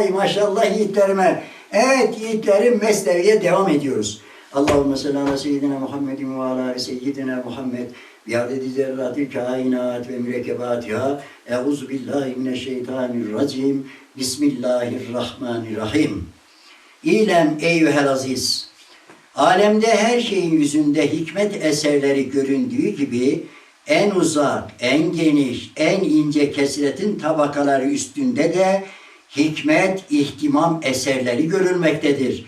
Hay maşallah yiğitlerime. Evet yiğitlerim mesleğe devam ediyoruz. Allahümme salli ala seyyidina Muhammedin ve ala seyyidina Muhammed. Bi adedi zerratil kainat ve mürekkebatiha. Euzu billahi mineşşeytanirracim. Bismillahirrahmanirrahim. İlem eyyuhel aziz. Alemde her şeyin yüzünde hikmet eserleri göründüğü gibi en uzak, en geniş, en ince kesiletin tabakaları üstünde de hikmet, ihtimam eserleri görülmektedir.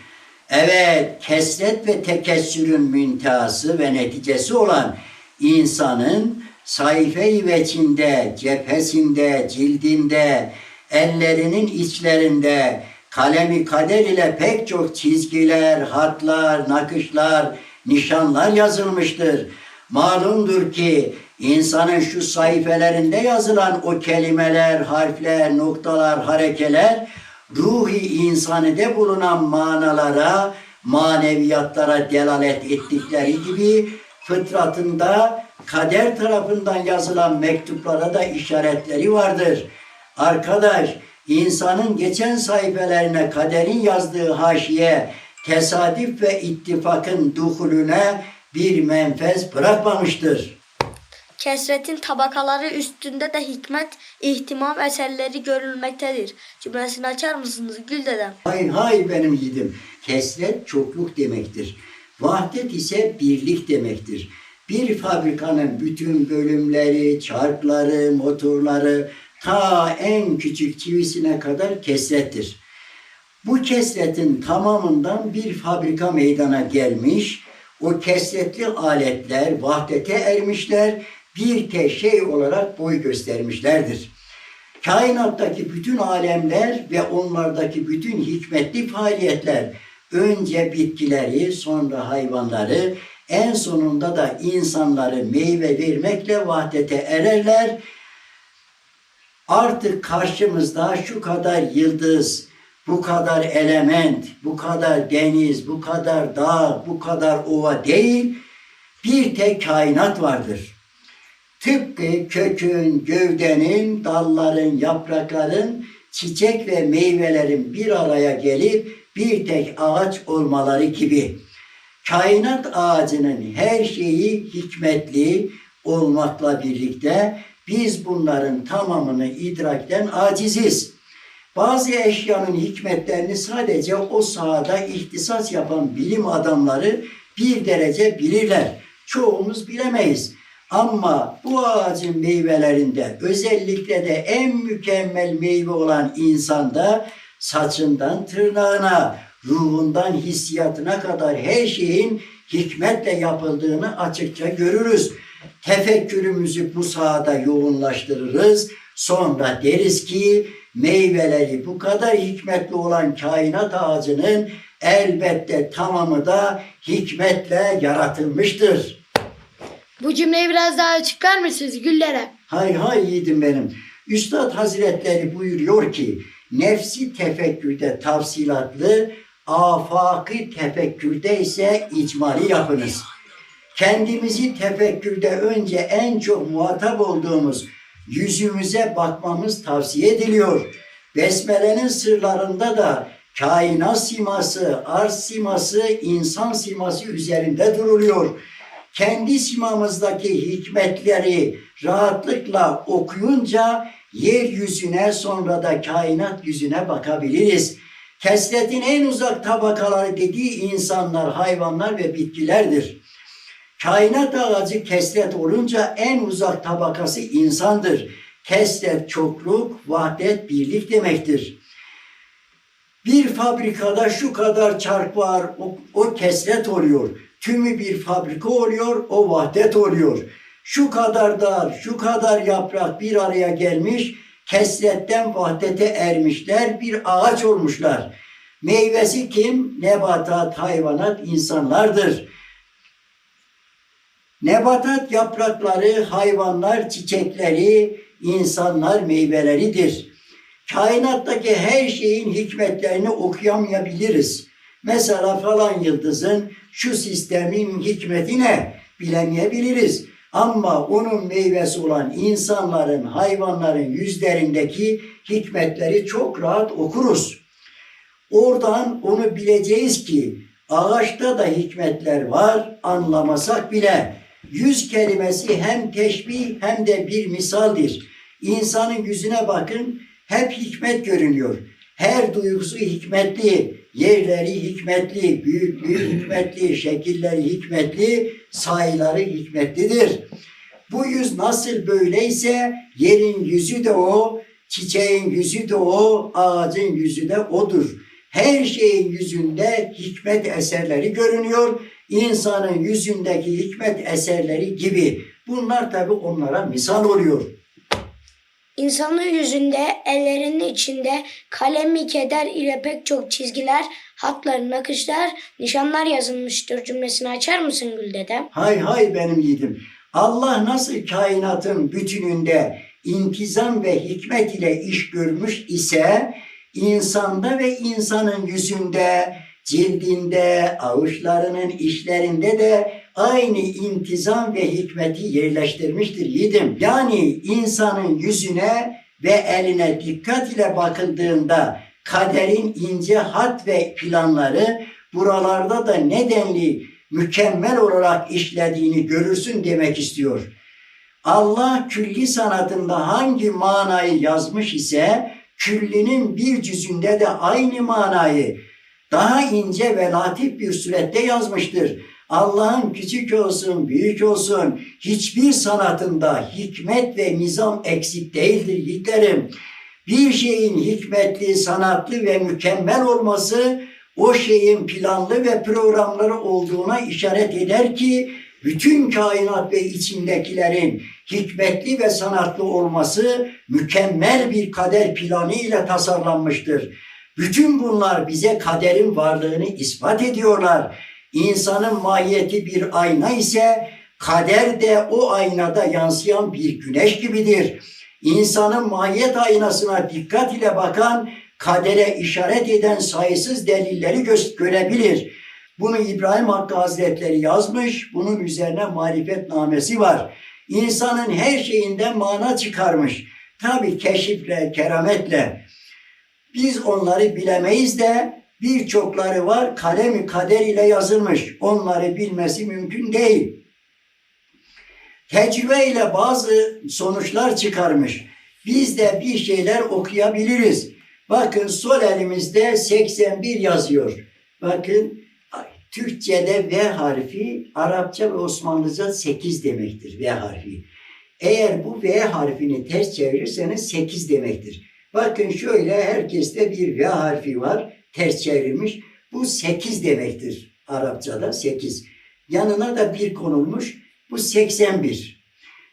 Evet, kesret ve tekessürün müntehası ve neticesi olan insanın sayfe-i veçinde, cephesinde, cildinde, ellerinin içlerinde, kalemi kader ile pek çok çizgiler, hatlar, nakışlar, nişanlar yazılmıştır. Malumdur ki insanın şu sayfelerinde yazılan o kelimeler, harfler, noktalar, harekeler ruhi insanide bulunan manalara, maneviyatlara delalet ettikleri gibi fıtratında kader tarafından yazılan mektuplara da işaretleri vardır. Arkadaş, insanın geçen sayfelerine kaderin yazdığı haşiye, tesadüf ve ittifakın duhulüne bir menfez bırakmamıştır. Kesretin tabakaları üstünde de hikmet, ihtimam eserleri görülmektedir. Cümlesini açar mısınız Gül dedem? Hay hay benim yiğidim. Kesret çokluk demektir. Vahdet ise birlik demektir. Bir fabrikanın bütün bölümleri, çarkları, motorları ta en küçük çivisine kadar kesrettir. Bu kesretin tamamından bir fabrika meydana gelmiş, o kesretli aletler vahdete ermişler, bir tek şey olarak boy göstermişlerdir. Kainattaki bütün alemler ve onlardaki bütün hikmetli faaliyetler önce bitkileri, sonra hayvanları, en sonunda da insanları meyve vermekle vahdete ererler. Artık karşımızda şu kadar yıldız, bu kadar element, bu kadar deniz, bu kadar dağ, bu kadar ova değil, bir tek kainat vardır. Tıpkı kökün, gövdenin, dalların, yaprakların, çiçek ve meyvelerin bir araya gelip bir tek ağaç olmaları gibi. Kainat ağacının her şeyi hikmetli olmakla birlikte biz bunların tamamını idrakten aciziz. Bazı eşyanın hikmetlerini sadece o sahada ihtisas yapan bilim adamları bir derece bilirler. Çoğumuz bilemeyiz. Ama bu ağacın meyvelerinde özellikle de en mükemmel meyve olan insanda saçından tırnağına, ruhundan hissiyatına kadar her şeyin hikmetle yapıldığını açıkça görürüz. Tefekkürümüzü bu sahada yoğunlaştırırız. Sonra deriz ki meyveleri bu kadar hikmetli olan kainat ağacının elbette tamamı da hikmetle yaratılmıştır. Bu cümleyi biraz daha açıklar mısınız Güllere? Hay hay yiğidim benim. Üstad Hazretleri buyuruyor ki nefsi tefekkürde tafsilatlı, afakı tefekkürde ise icmali yapınız. Kendimizi tefekkürde önce en çok muhatap olduğumuz yüzümüze bakmamız tavsiye ediliyor. Besmele'nin sırlarında da kainat siması, arz siması, insan siması üzerinde duruluyor kendi simamızdaki hikmetleri rahatlıkla okuyunca yeryüzüne sonra da kainat yüzüne bakabiliriz. Kesretin en uzak tabakaları dediği insanlar, hayvanlar ve bitkilerdir. Kainat ağacı kesret olunca en uzak tabakası insandır. Kesret çokluk, vahdet, birlik demektir. Bir fabrikada şu kadar çark var, o, o kesret oluyor. Tümü bir fabrika oluyor, o vahdet oluyor. Şu kadar dar, şu kadar yaprak bir araya gelmiş, kesretten vahdete ermişler, bir ağaç olmuşlar. Meyvesi kim? Nebatat, hayvanat, insanlardır. Nebatat yaprakları, hayvanlar, çiçekleri, insanlar meyveleridir. Kainattaki her şeyin hikmetlerini okuyamayabiliriz. Mesela falan yıldızın şu sistemin hikmeti ne bilemeyebiliriz. Ama onun meyvesi olan insanların, hayvanların yüzlerindeki hikmetleri çok rahat okuruz. Oradan onu bileceğiz ki ağaçta da hikmetler var anlamasak bile. Yüz kelimesi hem teşbih hem de bir misaldir. İnsanın yüzüne bakın hep hikmet görünüyor. Her duygusu hikmetli, yerleri hikmetli, büyüklüğü hikmetli, şekilleri hikmetli, sayıları hikmetlidir. Bu yüz nasıl böyleyse yerin yüzü de o, çiçeğin yüzü de o, ağacın yüzü de odur. Her şeyin yüzünde hikmet eserleri görünüyor. İnsanın yüzündeki hikmet eserleri gibi. Bunlar tabi onlara misal oluyor. İnsanın yüzünde, ellerinin içinde kalemi keder ile pek çok çizgiler, hatlar, nakışlar, nişanlar yazılmıştır cümlesini açar mısın Gül dedem? Hay hay benim yiğidim. Allah nasıl kainatın bütününde intizam ve hikmet ile iş görmüş ise insanda ve insanın yüzünde, cildinde, avuçlarının işlerinde de aynı intizam ve hikmeti yerleştirmiştir yiğidim. Yani insanın yüzüne ve eline dikkat ile bakıldığında kaderin ince hat ve planları buralarda da nedenli mükemmel olarak işlediğini görürsün demek istiyor. Allah külli sanatında hangi manayı yazmış ise küllinin bir cüzünde de aynı manayı daha ince ve latif bir surette yazmıştır. Allah'ın küçük olsun, büyük olsun hiçbir sanatında hikmet ve nizam eksik değildir yiğitlerim. Bir şeyin hikmetli, sanatlı ve mükemmel olması o şeyin planlı ve programları olduğuna işaret eder ki bütün kainat ve içindekilerin hikmetli ve sanatlı olması mükemmel bir kader planı ile tasarlanmıştır. Bütün bunlar bize kaderin varlığını ispat ediyorlar. İnsanın mahiyeti bir ayna ise kader de o aynada yansıyan bir güneş gibidir. İnsanın mahiyet aynasına dikkat ile bakan kadere işaret eden sayısız delilleri gö- görebilir. Bunu İbrahim Hakkı Hazretleri yazmış, bunun üzerine marifetnamesi var. İnsanın her şeyinden mana çıkarmış. Tabi keşifle, kerametle. Biz onları bilemeyiz de birçokları var kalemi kader ile yazılmış. Onları bilmesi mümkün değil. Tecrübe ile bazı sonuçlar çıkarmış. Biz de bir şeyler okuyabiliriz. Bakın sol elimizde 81 yazıyor. Bakın Türkçe'de V harfi, Arapça ve Osmanlıca 8 demektir V harfi. Eğer bu V harfini ters çevirirseniz 8 demektir. Bakın şöyle herkeste bir V harfi var. Ters çevrilmiş. Bu 8 demektir. Arapçada 8. Yanına da bir konulmuş. Bu 81.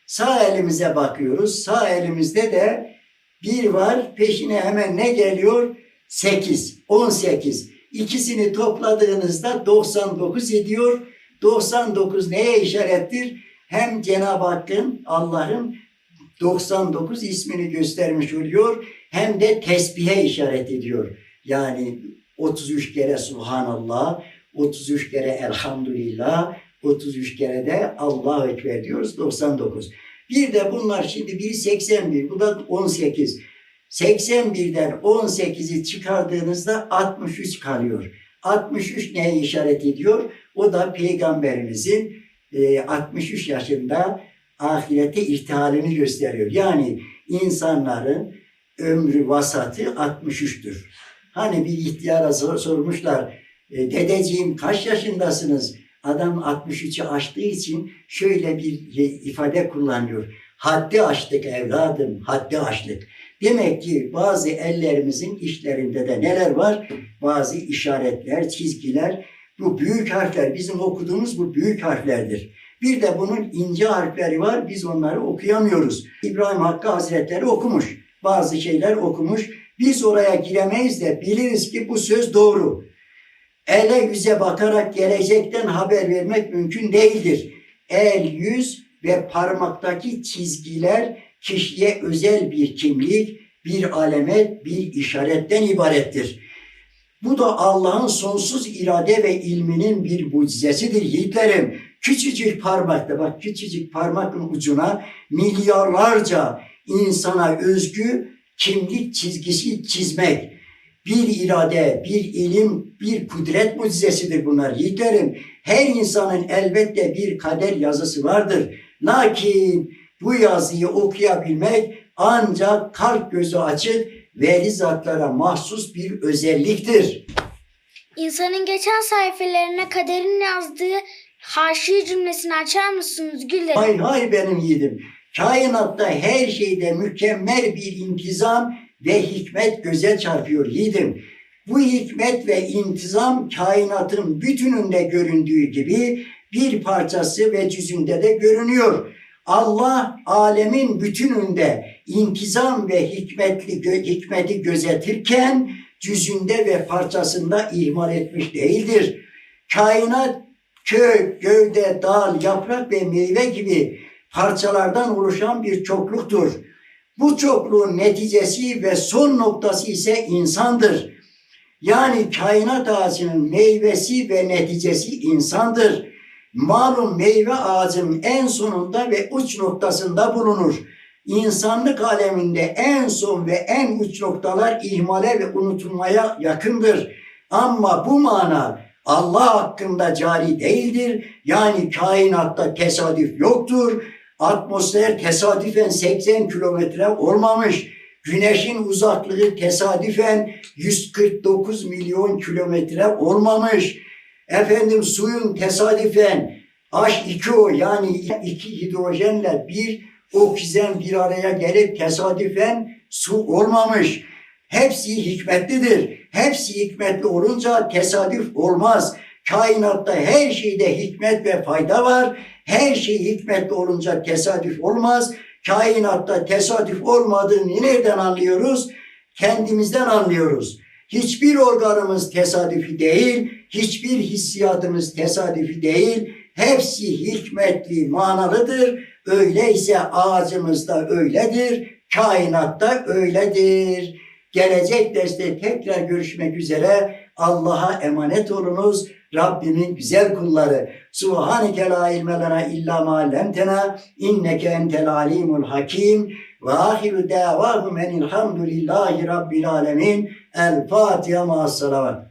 Sağ elimize bakıyoruz. Sağ elimizde de bir var. Peşine hemen ne geliyor? 8. 18. İkisini topladığınızda 99 ediyor. 99 neye işarettir? Hem Cenab-ı Hakk'ın, Allah'ın 99 ismini göstermiş oluyor hem de tesbihe işaret ediyor. Yani 33 kere Subhanallah, 33 kere Elhamdülillah, 33 kere de Allahu Ekber diyoruz 99. Bir de bunlar şimdi biri 81, bu da 18. 81'den 18'i çıkardığınızda 63 kalıyor. 63 neye işaret ediyor? O da Peygamberimizin e, 63 yaşında ahirete irtihalini gösteriyor. Yani insanların ömrü vasatı 63'tür. Hani bir ihtiyara sor- sormuşlar, e, dedeciğim kaç yaşındasınız? Adam 63'ü aştığı için şöyle bir ifade kullanıyor. Haddi aştık evladım, haddi aştık. Demek ki bazı ellerimizin işlerinde de neler var? Bazı işaretler, çizgiler. Bu büyük harfler, bizim okuduğumuz bu büyük harflerdir. Bir de bunun ince harfleri var, biz onları okuyamıyoruz. İbrahim Hakkı Hazretleri okumuş, bazı şeyler okumuş. Biz oraya giremeyiz de biliriz ki bu söz doğru. Ele yüze bakarak gelecekten haber vermek mümkün değildir. El, yüz ve parmaktaki çizgiler kişiye özel bir kimlik, bir alamet, bir işaretten ibarettir. Bu da Allah'ın sonsuz irade ve ilminin bir mucizesidir yiğitlerim. Küçücük parmakta bak küçücük parmakın ucuna milyarlarca insana özgü kimlik çizgisi çizmek. bir irade, bir ilim, bir kudret mucizesidir bunlar yiğitlerim. Her insanın elbette bir kader yazısı vardır. Lakin bu yazıyı okuyabilmek ancak kalp gözü açık veli zatlara mahsus bir özelliktir. İnsanın geçen sayfalarına kaderin yazdığı haşi cümlesini açar mısınız Gülden? Hay hay benim yiğidim. Kainatta her şeyde mükemmel bir intizam ve hikmet göze çarpıyor yiğidim. Bu hikmet ve intizam kainatın bütününde göründüğü gibi bir parçası ve cüzünde de görünüyor. Allah alemin bütününde intizam ve hikmetli gö- hikmeti gözetirken cüzünde ve parçasında ihmal etmiş değildir. Kainat kök, gövde, dal, yaprak ve meyve gibi parçalardan oluşan bir çokluktur. Bu çokluğun neticesi ve son noktası ise insandır. Yani kainat ağacının meyvesi ve neticesi insandır. Malum meyve ağacının en sonunda ve uç noktasında bulunur. İnsanlık aleminde en son ve en uç noktalar ihmale ve unutulmaya yakındır. Ama bu mana Allah hakkında cari değildir. Yani kainatta tesadüf yoktur. Atmosfer tesadüfen 80 kilometre olmamış. Güneşin uzaklığı tesadüfen 149 milyon kilometre olmamış. Efendim suyun tesadüfen H2O yani iki hidrojenle bir oksijen bir araya gelip tesadüfen su olmamış. Hepsi hikmetlidir. Hepsi hikmetli olunca tesadüf olmaz. Kainatta her şeyde hikmet ve fayda var. Her şey hikmetli olunca tesadüf olmaz. Kainatta tesadüf olmadığını nereden anlıyoruz? Kendimizden anlıyoruz. Hiçbir organımız tesadüfi değil, hiçbir hissiyatımız tesadüfi değil. Hepsi hikmetli, manalıdır. Öyleyse ağacımız da öyledir, kainatta öyledir. Gelecek derste tekrar görüşmek üzere. Allah'a emanet olunuz. Rabbimin güzel kulları. Subhaneke la ilme lena illa ma allamtena inneke entel alimul hakim. Ve ahiru davahum enilhamdülillahi rabbil alemin. El Fatiha ma'as salavat.